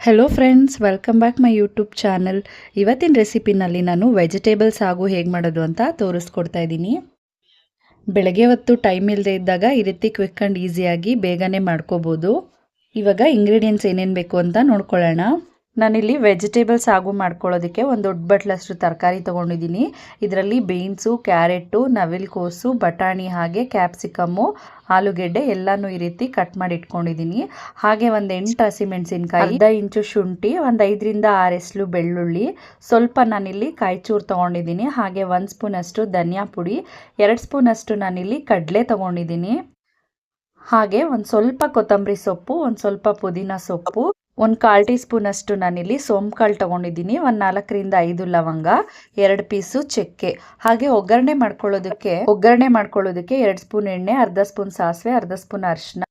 Hello friends welcome back my YouTube channel ಇವತ್ತಿನ ರೆಸಿಪಿನಲ್ಲಿ ನಾನು ವೆಜಿಟೇಬಲ್ಸ್ ಹಾಗೂ ಹೇಗೆ ಮಾಡೋದು ಅಂತ ತೋರಿಸ್ಕೊಡ್ತಾ ಇದ್ದೀನಿ. ಬೆಳಗ್ಗೆ ಹೊತ್ತು ಟೈಮ್ ಇಲ್ಲದೆ ಇದ್ದಾಗ ಈ ರೀತಿ ಕ್ವಿಕ್ ಆ್ಯಂಡ್ ಈಸಿಯಾಗಿ ಬೇಗನೆ ಮಾಡ್ಕೋಬೋದು. ಇವಾಗ ಇಂಗ್ರೀಡಿಯೆಂಟ್ಸ್ ಏನೇನು ಬೇಕು ಅಂತ ನೋಡ್ಕೊಳ್ಳೋಣ. ನಾನಿಲ್ಲಿ ವೆಜಿಟೇಬಲ್ಸ್ ಆಗು ಮಾಡ್ಕೊಳ್ಳೋದಕ್ಕೆ ಒಂದು ದೊಡ್ಡ ಬಟ್ಲಷ್ಟು ತರಕಾರಿ ತೊಗೊಂಡಿದ್ದೀನಿ. ಇದರಲ್ಲಿ ಬೀನ್ಸು ಕ್ಯಾರೆಟು ನವಿಲ್ಕೋಸು, ಬಟಾಣಿ ಹಾಗೆ ಕ್ಯಾಪ್ಸಿಕಮ್ಮು, ಆಲೂಗೆಡ್ಡೆ ಎಲ್ಲನೂ ಈ ರೀತಿ ಕಟ್ ಮಾಡಿ ಇಟ್ಕೊಂಡಿದ್ದೀನಿ ಹಾಗೆ ಒಂದು ಎಂಟು ಹಸಿಮೆಣಸಿನ್ಕಾಯಿ ಅರ್ಧ ಇಂಚು ಶುಂಠಿ, ಒಂದು ಐದರಿಂದ ಆರು ಎಸ್ಲು ಬೆಳ್ಳುಳ್ಳಿ, ಸ್ವಲ್ಪ ನಾನಿಲ್ಲಿ ಕಾಯಿಚೂರು ತೊಗೊಂಡಿದ್ದೀನಿ. ಹಾಗೆ ಒಂದು ಸ್ಪೂನ್ ಅಷ್ಟು ಧನಿಯಾ ಪುಡಿ, ಎರಡು ಸ್ಪೂನ್ ಅಷ್ಟು ನಾನಿಲ್ಲಿ ಕಡಲೆ ತೊಗೊಂಡಿದ್ದೀನಿ. ಹಾಗೆ ಒಂದು ಸ್ವಲ್ಪ ಕೊತ್ತಂಬರಿ ಸೊಪ್ಪು, ಒಂದು ಸ್ವಲ್ಪ ಪುದೀನ ಸೊಪ್ಪು. ಒಂದು ಕಾಲು ಟೀ ಸ್ಪೂನಷ್ಟು ನಾನಿಲ್ಲಿ ಸೋಂಕಾಳು ತೊಗೊಂಡಿದ್ದೀನಿ. ಒಂದು ನಾಲ್ಕರಿಂದ ಐದು ಲವಂಗ, ಎರಡು ಪೀಸು ಚಕ್ಕೆ. ಹಾಗೆ ಒಗ್ಗರಣೆ ಮಾಡ್ಕೊಳ್ಳೋದಕ್ಕೆ ಒಗ್ಗರಣೆ ಮಾಡ್ಕೊಳ್ಳೋದಕ್ಕೆ ಎರಡು ಸ್ಪೂನ್ ಎಣ್ಣೆ, ಅರ್ಧ ಸ್ಪೂನ್ ಸಾಸಿವೆ, ಅರ್ಧ ಸ್ಪೂನ್ ಅರಿಶಿನ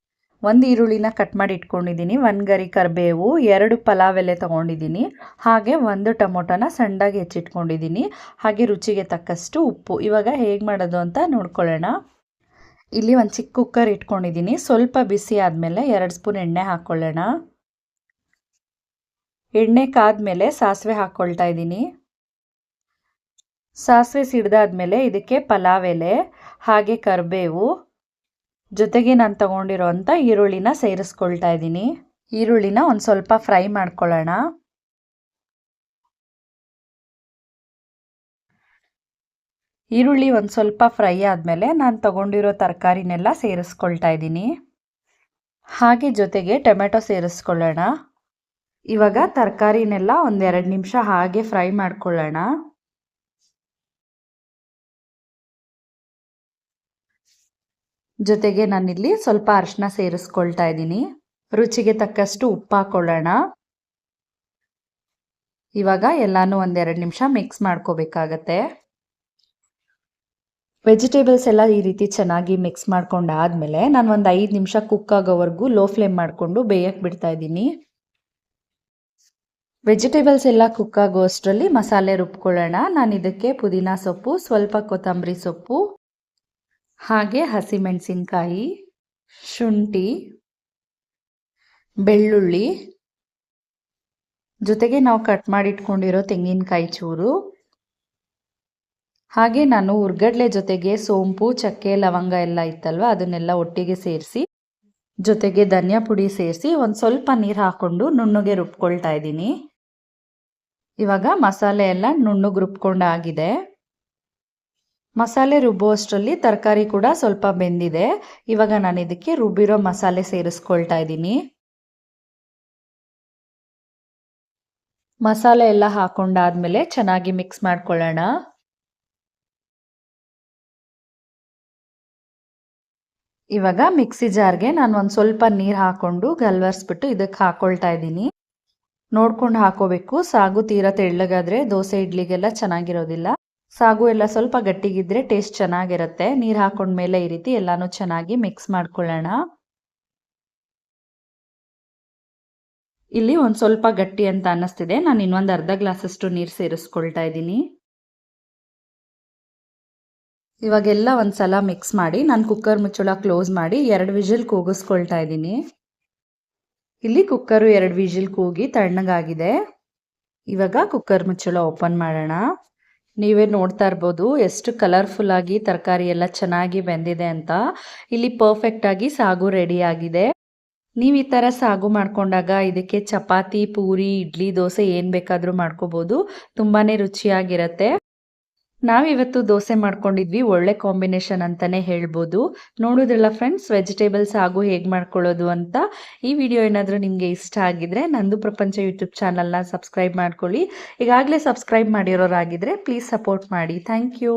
ಒಂದು ಈರುಳ್ಳಿನ ಕಟ್ ಮಾಡಿ ಇಟ್ಕೊಂಡಿದ್ದೀನಿ. ಒಂದು ಗರಿ ಕರಿಬೇವು, ಎರಡು ಪಲಾವ್ ಎಲೆ ತೊಗೊಂಡಿದ್ದೀನಿ. ಹಾಗೆ ಒಂದು ಟೊಮೊಟೊನ ಸಣ್ಣದಾಗಿ ಹೆಚ್ಚಿಟ್ಕೊಂಡಿದ್ದೀನಿ. ಹಾಗೆ ರುಚಿಗೆ ತಕ್ಕಷ್ಟು ಉಪ್ಪು. ಇವಾಗ ಹೇಗೆ ಮಾಡೋದು ಅಂತ ನೋಡ್ಕೊಳ್ಳೋಣ. ಇಲ್ಲಿ ಒಂದು ಚಿಕ್ಕ ಕುಕ್ಕರ್ ಇಟ್ಕೊಂಡಿದ್ದೀನಿ. ಸ್ವಲ್ಪ ಬಿಸಿ ಆದಮೇಲೆ ಎರಡು ಸ್ಪೂನ್ ಎಣ್ಣೆ ಹಾಕ್ಕೊಳ್ಳೋಣ ಎಣ್ಣೆ ಕಾದ್ಮೇಲೆ ಸಾಸಿವೆ ಹಾಕ್ಕೊಳ್ತಾ ಇದ್ದೀನಿ. ಸಾಸಿವೆ ಸಿಡ್ದಾದ್ಮೇಲೆ ಇದಕ್ಕೆ ಪಲಾವ್ ಎಲೆ ಹಾಗೆ ಕರಿಬೇವು, ಜೊತೆಗೆ ನಾನು ತಗೊಂಡಿರೋ ಅಂಥ ಈರುಳ್ಳಿನ ಸೇರಿಸ್ಕೊಳ್ತಾ ಇದ್ದೀನಿ. ಈರುಳ್ಳಿನ ಒಂದು ಸ್ವಲ್ಪ ಫ್ರೈ ಮಾಡ್ಕೊಳ್ಳೋಣ. ಈರುಳ್ಳಿ ಒಂದು ಸ್ವಲ್ಪ ಫ್ರೈ ಆದಮೇಲೆ ನಾನು ತಗೊಂಡಿರೋ ತರಕಾರಿನೆಲ್ಲ ಸೇರಿಸ್ಕೊಳ್ತಾ ಇದ್ದೀನಿ. ಹಾಗೆ ಜೊತೆಗೆ ಟೊಮೆಟೊ ಸೇರಿಸ್ಕೊಳ್ಳೋಣ. ಇವಾಗ ತರಕಾರಿನೆಲ್ಲ ಒಂದೆರಡು ನಿಮಿಷ ಹಾಗೆ ಫ್ರೈ ಮಾಡ್ಕೊಳ್ಳೋಣ. ಜೊತೆಗೆ ನಾನಿಲ್ಲಿ ಸ್ವಲ್ಪ ಅರಿಶಿನ ಸೇರಿಸ್ಕೊಳ್ತಾ ಇದ್ದೀನಿ. ರುಚಿಗೆ ತಕ್ಕಷ್ಟು ಉಪ್ಪು ಹಾಕೊಳ್ಳೋಣ. ಇವಾಗ ಎಲ್ಲಾನು ಒಂದೆರಡು ನಿಮಿಷ ಮಿಕ್ಸ್ ಮಾಡ್ಕೋಬೇಕಾಗತ್ತೆ. ವೆಜಿಟೇಬಲ್ಸ್ ಎಲ್ಲ ಈ ರೀತಿ ಚೆನ್ನಾಗಿ ಮಿಕ್ಸ್ ಮಾಡ್ಕೊಂಡಾದ್ಮೇಲೆ ನಾನು ಒಂದು ಐದು ನಿಮಿಷ ಕುಕ್ ಆಗೋವರೆಗೂ ಲೋ ಫ್ಲೇಮ್ ಮಾಡಿಕೊಂಡು ಬೇಯಕ್ಕೆ ಬಿಡ್ತಾ ಇದ್ದೀನಿ. ವೆಜಿಟೇಬಲ್ಸ್ ಎಲ್ಲ ಕುಕ್ಕಾಗೋ ಅಷ್ಟರಲ್ಲಿ ಮಸಾಲೆ ರುಬ್ಕೊಳ್ಳೋಣ. ನಾನು ಇದಕ್ಕೆ ಪುದೀನ ಸೊಪ್ಪು, ಸ್ವಲ್ಪ ಕೊತ್ತಂಬರಿ ಸೊಪ್ಪು, ಹಾಗೆ ಹಸಿಮೆಣಸಿನ್ಕಾಯಿ, ಶುಂಠಿ, ಬೆಳ್ಳುಳ್ಳಿ. ಜೊತೆಗೆ ನಾವು ಕಟ್ ಮಾಡಿಟ್ಕೊಂಡಿರೋ ತೆಂಗಿನಕಾಯಿ ಚೂರು. ಹಾಗೆ ನಾನು ಉರ್ಗಡ್ಲೆ ಜೊತೆಗೆ ಸೋಂಪು, ಚಕ್ಕೆ, ಲವಂಗ ಎಲ್ಲ ಇತ್ತಲ್ವ, ಅದನ್ನೆಲ್ಲ ಒಟ್ಟಿಗೆ ಸೇರಿಸಿ, ಜೊತೆಗೆ ಧನಿಯಾ ಪುಡಿ ಸೇರಿಸಿ ಒಂದು ಸ್ವಲ್ಪ ನೀರು ಹಾಕ್ಕೊಂಡು ನುಣ್ಣಗೆ ರುಬ್ಕೊಳ್ತಾ ಇದ್ದೀನಿ. ಇವಾಗ ಮಸಾಲೆ ಎಲ್ಲ ನುಣ್ಣಗೆ ರುಬ್ಕೊಂಡಾಗಿದೆ ಮಸಾಲೆ ರುಬ್ಬುವಷ್ಟರಲ್ಲಿ ತರಕಾರಿ ಕೂಡ ಸ್ವಲ್ಪ ಬೆಂದಿದೆ. ಇವಾಗ ನಾನು ಇದಕ್ಕೆ ರುಬ್ಬಿರೋ ಮಸಾಲೆ ಸೇರಿಸ್ಕೊಳ್ತಾ ಇದ್ದೀನಿ. ಮಸಾಲೆ ಎಲ್ಲ ಹಾಕೊಂಡಾದ್ಮೇಲೆ ಚೆನ್ನಾಗಿ ಮಿಕ್ಸ್ ಮಾಡ್ಕೊಳ್ಳೋಣ. ಇವಾಗ ಮಿಕ್ಸಿ ಜಾರ್ಗೆ ನಾನು ಒಂದು ಸ್ವಲ್ಪ ನೀರು ಹಾಕೊಂಡು ಗಲ್ವರ್ಸ್ಬಿಟ್ಟು ಇದಕ್ಕೆ ಹಾಕೊಳ್ತಾ ಇದ್ದೀನಿ. ನೋಡ್ಕೊಂಡು ಹಾಕೋಬೇಕು. ಸಾಗು ತೀರಾ ತೆಳ್ಳಗಾದ್ರೆ ದೋಸೆ ಇಡ್ಲಿಗೆಲ್ಲ ಚೆನ್ನಾಗಿರೋದಿಲ್ಲ. ಸಾಗು ಎಲ್ಲ ಸ್ವಲ್ಪ ಗಟ್ಟಿಗಿದ್ರೆ ಟೇಸ್ಟ್ ಚೆನ್ನಾಗಿರುತ್ತೆ. ನೀರು ಹಾಕೊಂಡ್ಮೇಲೆ ಈ ರೀತಿ ಎಲ್ಲಾನು ಚೆನ್ನಾಗಿ ಮಿಕ್ಸ್ ಮಾಡ್ಕೊಳ್ಳೋಣ. ಇಲ್ಲಿ ಒಂದು ಸ್ವಲ್ಪ ಗಟ್ಟಿ ಅಂತ ಅನ್ನಿಸ್ತಿದೆ. ನಾನು ಇನ್ನೊಂದು ಅರ್ಧ ಗ್ಲಾಸಷ್ಟು ನೀರು ಸೇರಿಸ್ಕೊಳ್ತಾ ಇದ್ದೀನಿ. ಇವಾಗೆಲ್ಲ ಒಂದು ಸಲ ಮಿಕ್ಸ್ ಮಾಡಿ, ನಾನು ಕುಕ್ಕರ್ ಮುಚ್ಚಳ ಕ್ಲೋಸ್ ಮಾಡಿ, ಎರಡು ವಿಜಿಲ್ ಕೂಗಿಸ್ಕೊಳ್ತಾ ಇದ್ದೀನಿ. ಇಲ್ಲಿ ಕುಕ್ಕರು ಎರಡು ವಿಜಿಲ್ ಕೂಗಿ ತಣ್ಣಗಾಗಿದೆ. ಇವಾಗ ಕುಕ್ಕರ್ ಮುಚ್ಚಳ ಓಪನ್ ಮಾಡೋಣ. ನೀವೇ ನೋಡ್ತಾ ಇರ್ಬೋದು ಎಷ್ಟು ಕಲರ್ಫುಲ್ ಆಗಿ ತರಕಾರಿ ಎಲ್ಲ ಚೆನ್ನಾಗಿ ಬೆಂದಿದೆ ಅಂತ. ಇಲ್ಲಿ ಪರ್ಫೆಕ್ಟ್ ಆಗಿ ಸಾಗು ರೆಡಿ ಆಗಿದೆ. ನೀವು ಈ ಥರ ಸಾಗು ಮಾಡ್ಕೊಂಡಾಗ ಇದಕ್ಕೆ ಚಪಾತಿ, ಪೂರಿ, ಇಡ್ಲಿ, ದೋಸೆ ಏನು ಬೇಕಾದರೂ ಮಾಡ್ಕೋಬೋದು. ತುಂಬಾ ರುಚಿಯಾಗಿರುತ್ತೆ. ನಾವಿವತ್ತು ದೋಸೆ ಮಾಡ್ಕೊಂಡಿದ್ವಿ, ಒಳ್ಳೆ ಕಾಂಬಿನೇಷನ್ ಅಂತಲೇ ಹೇಳ್ಬೋದು. ನೋಡೋದ್ರಲ್ಲ ಫ್ರೆಂಡ್ಸ್ ವೆಜಿಟೇಬಲ್ಸ್ ಹಾಗೂ ಹೇಗೆ ಮಾಡ್ಕೊಳ್ಳೋದು ಅಂತ. ಈ ವಿಡಿಯೋ ಏನಾದರೂ ನಿಮಗೆ ಇಷ್ಟ ಆಗಿದ್ರೆ ನಂದು ಪ್ರಪಂಚ ಯೂಟ್ಯೂಬ್ ಚಾನಲ್ನ ಸಬ್ಸ್ಕ್ರೈಬ್ ಮಾಡ್ಕೊಳ್ಳಿ. ಈಗಾಗಲೇ ಸಬ್ಸ್ಕ್ರೈಬ್ ಮಾಡಿರೋರಾಗಿದ್ದರೆ ಪ್ಲೀಸ್ ಸಪೋರ್ಟ್ ಮಾಡಿ. Thank you